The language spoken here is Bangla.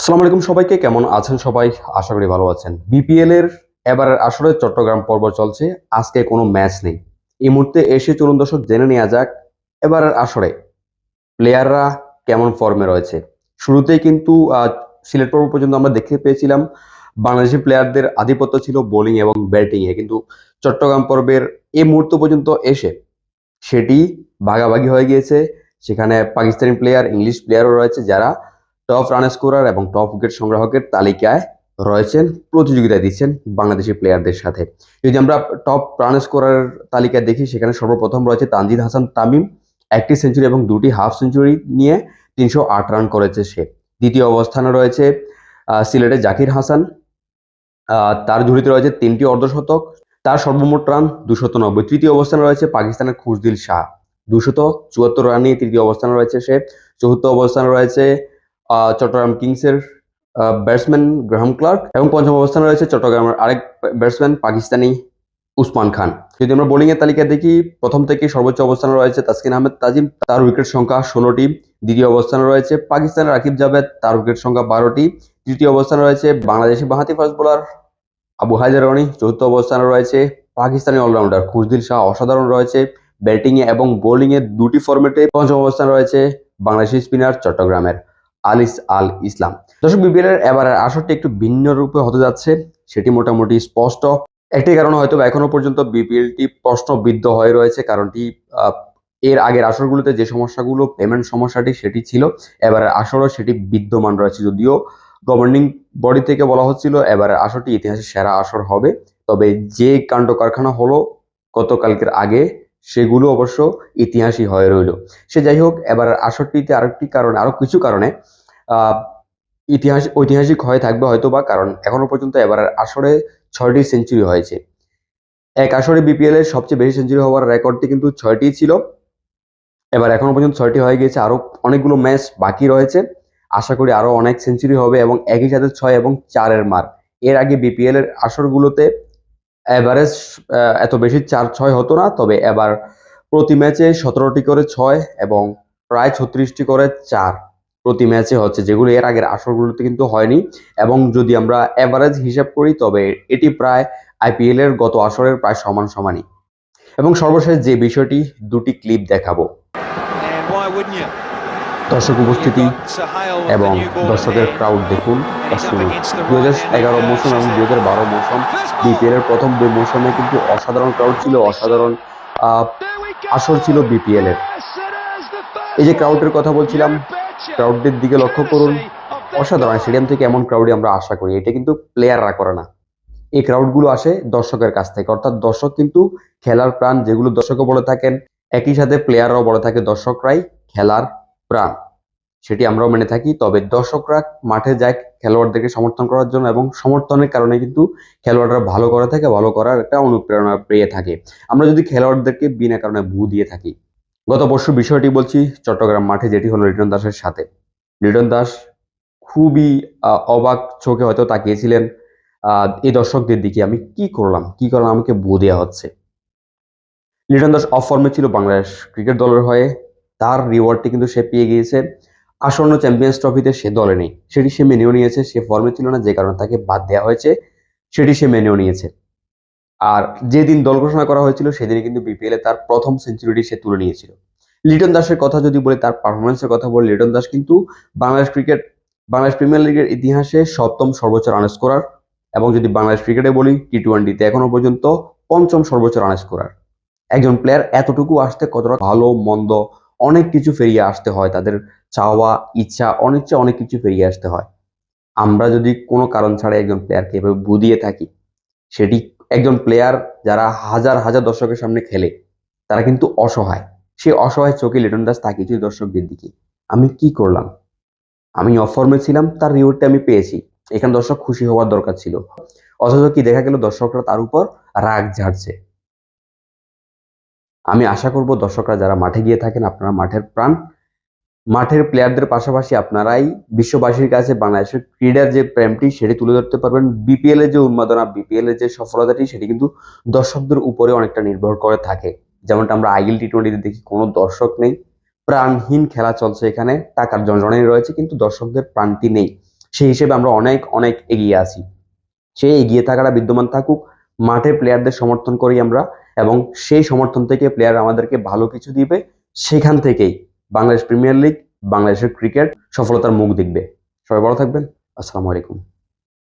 আসসালামু আলাইকুম সবাইকে, কেমন আছেন সবাই? আশা করি ভালো আছেন। বিপিএল এর এবারের আসরে চট্টগ্রাম পর্ব চলছে। আজকে কোনো ম্যাচ নেই। এই মুহূর্তে এসে চলুন দর্শক, জেনে নেওয়া যাক এবারের আসরে প্লেয়াররা কেমন ফর্মে রয়েছে। শুরুতেই কিন্তু সিলেট পর্ব পর্যন্ত আমরা দেখতে পেয়েছিলাম। বাংলাদেশি প্লেয়ারদের আধিপত্য ছিল বোলিং এবং ব্যাটিং এ কিন্তু চট্টগ্রাম পর্বের এই মুহূর্ত পর্যন্ত এসে সেটি ভাগাভাগি হয়ে গিয়েছে। সেখানে পাকিস্তানি প্লেয়ার, ইংলিশ প্লেয়ারও রয়েছে যারা টপ রান স্কোরার এবং টপ উইকেট সংগ্রাহকের তালিকায় রয়েছেন প্রতিযোগিতা দিচ্ছেন বাংলাদেশি প্লেয়ারদের সাথে। যদি আমরা টপ রান স্কোরার তালিকা দেখি, সেখানে সর্বপ্রথম রয়েছে তানজিদ হাসান তামিম। একটি সেঞ্চুরি এবং দুটি হাফ সেঞ্চুরি নিয়ে তিনশো আট রান করেছে সে। দ্বিতীয় অবস্থানে রয়েছে সিলেটের জাকির হাসান। তার ঝুড়িতে রয়েছে তিনটি অর্ধশতক। তার সর্বমোট রান দুশত নব্বই। তৃতীয় অবস্থানে রয়েছে পাকিস্তানের খুশদিল শাহ। দুশত চুয়াত্তর রান নিয়ে তৃতীয় অবস্থানে রয়েছে সে। চতুর্থ অবস্থানে রয়েছে চট্টগ্রাম কিংসের ব্যাটসম্যান গ্রাহাম ক্লার্ক এবং পঞ্চম অবস্থানে রয়েছে চট্টগ্রামের আরেক ব্যাটসম্যান পাকিস্তানি উসমান খান। যদি আমরা বোলিং এর তালিকা দেখি, প্রথম থেকে সর্বোচ্চ অবস্থানে রয়েছে তাসকিন আহমেদ তাজিম, তার উইকেট সংখ্যা ষোলোটি। দ্বিতীয় অবস্থানে রয়েছে পাকিস্তানের রাকিব জাভেদ, তার উইকেট সংখ্যা বারোটি। তৃতীয় অবস্থানে রয়েছে বাংলাদেশি বাহাতি ফাস্ট বোলার আবু হায়দার রনি চতুর্থ অবস্থানে রয়েছে পাকিস্তানি অলরাউন্ডার খুশদিল শাহ। অসাধারণ রয়েছে ব্যাটিংয়ে এবং বোলিংয়ে দুটি ফরম্যাটে পঞ্চম অবস্থানে রয়েছে বাংলাদেশি স্পিনার চট্টগ্রামের। আলিস আল ইসলাম। দর্শক বিপিএল এর এবারের আসরটি একটু ভিন্ন রূপে হতে যাচ্ছে, সেটি মোটামুটি স্পষ্ট। একটি কারণ হয়তো এখনও পর্যন্ত বিপিএলটি প্রশ্নবিদ্ধ হয়ে রয়েছে, কারণটি এর আগের আসরগুলোতে যে সমস্যাগুলো পেমেন্ট সমস্যাটি সেটি ছিল, এবারের আসরও সেটি বিদ্যমান রয়েছে যদিও গভর্নিং বডি থেকে বলা হচ্ছিল এবারের আসরটি ইতিহাসের সেরা আসর হবে। তবে যে কাণ্ড কারখানা হলো, গতকালকের আগে সেগুলো অবশ্য ইতিহাসই হয়ে রইল। সে যাই হোক, এবার আসরটিতে আরেকটি কারণে আরও কিছু কারণে ইতিহাস, ঐতিহাসিক হয়ে থাকবে হয়তো বা কারণ এখনও পর্যন্ত এবার আসরে ছয়টি সেঞ্চুরি হয়েছে। এক আসরে বিপিএল এর সবচেয়ে বেশি সেঞ্চুরি হওয়ার রেকর্ডটি কিন্তু ছয়টি ছিল। এবার এখনও পর্যন্ত ছয়টি হয়ে গিয়েছে, আরও অনেকগুলো ম্যাচ বাকি রয়েছে। আশা করি আরও অনেক সেঞ্চুরি হবে এবং একই সাথে ছয় এবং চারের মার। এর আগে বিপিএল এর আসরগুলোতে এভারেজ এত বেশি চার ছয় হতো না, তবে এবার প্রতি ম্যাচে সতেরোটি করে ছয় এবং প্রায় ছত্রিশটি করে চার প্রতি ম্যাচে হচ্ছে, যেগুলো এর আগের আসরগুলোতে কিন্তু হয়নি। এবং যদি আমরা এভারেজ হিসাব করি, তবে এটি প্রায় আইপিএল এর গত আসরের প্রায় সমান সমানই। এবং সর্বশেষ যে বিষয়টি, দুটি ক্লিপ দেখাবো। দর্শক উপস্থিতি এবং দর্শকের ক্রাউড দেখুন। দু হাজার এগারো মৌসুম এবং দু হাজার বারো মৌসুম বিপিএল এর প্রথম দুই মৌসুমে কিন্তু অসাধারণ ক্রাউড ছিল, অসাধারণ আসর ছিল বিপিএল এর। এই যে ক্রাউডের কথা বলছিলাম ক্রাউডের দিকে লক্ষ্য করুন। অসাধারণ স্টেডিয়াম থেকে এমন ক্রাউডই আমরা আশা করি, এটা কিন্তু প্লেয়াররা করে না। এই ক্রাউডগুলো আসে দর্শকের কাছ থেকে, অর্থাৎ দর্শক কিন্তু খেলার প্রাণ, যেগুলো দর্শকও বলে থাকেন, একই সাথে প্লেয়াররাও বলে থাকে দর্শকরাই খেলার প্রাণ সেটি আমরাও মেনে থাকি। তবে দর্শকরা মাঠে যায় খেলোয়াড়দেরকে সমর্থন করার জন্য এবং সমর্থনের কারণে কিন্তু খেলোয়াড়রা ভালো করে থাকে, ভালো করার একটা অনুপ্রেরণা পেয়ে থাকে। আমরা যদি খেলোয়াড়দেরকে বিনা কারণে ভু দিয়ে থাকি। গত পরশু বিষয়টি বলছি চট্টগ্রাম মাঠে, যেটি হলো লিটন দাসের সাথে। লিটন দাস খুবই অবাক চোখে হয়তো তাকিয়েছিলেন এই দর্শকদের দিকে। আমি কি করলাম? কি করলাম? আমাকে ভু দেওয়া হচ্ছে। লিটন দাস অফ ফর্মে ছিল বাংলাদেশ ক্রিকেট দলের হয়ে। তার রিওয়ার্ডটি কিন্তু সে পেয়ে গিয়েছে। আসন্ন চ্যাম্পিয়ন্স ট্রফিতে সে দলে নেই। সেটি সে মেনেও নিয়েছে, সে ফর্মে ছিল না, যে কারণে তাকে বাদ দেওয়া হয়েছে, সেটি সে মেনেও নিয়েছে। আর যেদিন দল ঘোষণা করা হয়েছিল সেদিনে কিন্তু বিপিএল তার প্রথম সেঞ্চুরিটি সে তুলে নিয়েছিল। লিটন দাসের কথা যদি বলি, তার পারফরমেন্সের কথা বলি, লিটন দাস কিন্তু বাংলাদেশ ক্রিকেট বাংলাদেশ প্রিমিয়ার লিগের ইতিহাসে সপ্তম সর্বোচ্চ রান স্কোরার এবং যদি বাংলাদেশ ক্রিকেটে বলি টি টোয়েন্টিতে এখনও পর্যন্ত পঞ্চম সর্বোচ্চ রান স্কোরার একজন প্লেয়ার এতটুকু আসতে কতটা ভালো, মন্দ অনেক কিছু ফেরিয়ে আসতে হয়, তাদের চাওয়া, ইচ্ছা, অনেক অনিচ্ছা অনেক কিছু ফেরিয়ে আসতে হয়। আমরা যদি কোনো কারণ ছাড়া একজন প্লেয়ারকে এভাবে বুদিয়ে থাকি, সেটি একজন প্লেয়ার যারা হাজার হাজার দর্শকের সামনে খেলে, তারা কিন্তু অসহায়। সে অসহায় চোখে লিটন দাস তাকিয়েছিল দর্শকদের দিকে আমি কি করলাম? আমি অফর্মে ছিলাম, তার রিওয়ার্ডটা আমি পেয়েছি। এখানে দর্শক খুশি হওয়ার দরকার ছিল। অথচ কি দেখা গেল, দর্শকরা তার উপর রাগ ঝাড়ছে। আমি আশা করব দর্শকরা যারা মাঠে গিয়ে থাকেন, আপনারা মাঠের প্রাণ। মাঠের প্লেয়ারদের পাশাপাশি আপনারাই বিশ্ববাসীর কাছে বাংলাদেশের ক্রীড়ার যে প্রেমটি, সেটি তুলে ধরতে পারবেন। বিপিএল এর যে উন্মাদনা বিপিএল এর যে সফলতাটি, সেটি কিন্তু দর্শকদের উপরে অনেকটা নির্ভর করে থাকে। যেমনটা আমরা আইএল টি টোয়েন্টিতে দেখি, কোনো দর্শক নেই। প্রাণহীন খেলা চলছে এখানে, টাকার জনজনাই রয়েছে, কিন্তু দর্শকদের প্রাণটি নেই। সেই হিসেবে আমরা অনেক অনেক এগিয়ে আছি। সেই এগিয়ে থাকাটা বিদ্যমান থাকুক মাঠে প্লেয়ারদের সমর্থন করি আমরা এবং সেই সমর্থন থেকে প্লেয়ার আমাদেরকে ভালো কিছু দিবে, সেখান থেকেই বাংলাদেশ প্রিমিয়ার লিগ বাংলাদেশের ক্রিকেট সফলতার মুখ দেখবে। সবাই ভালো থাকবেন। আসসালামু আলাইকুম।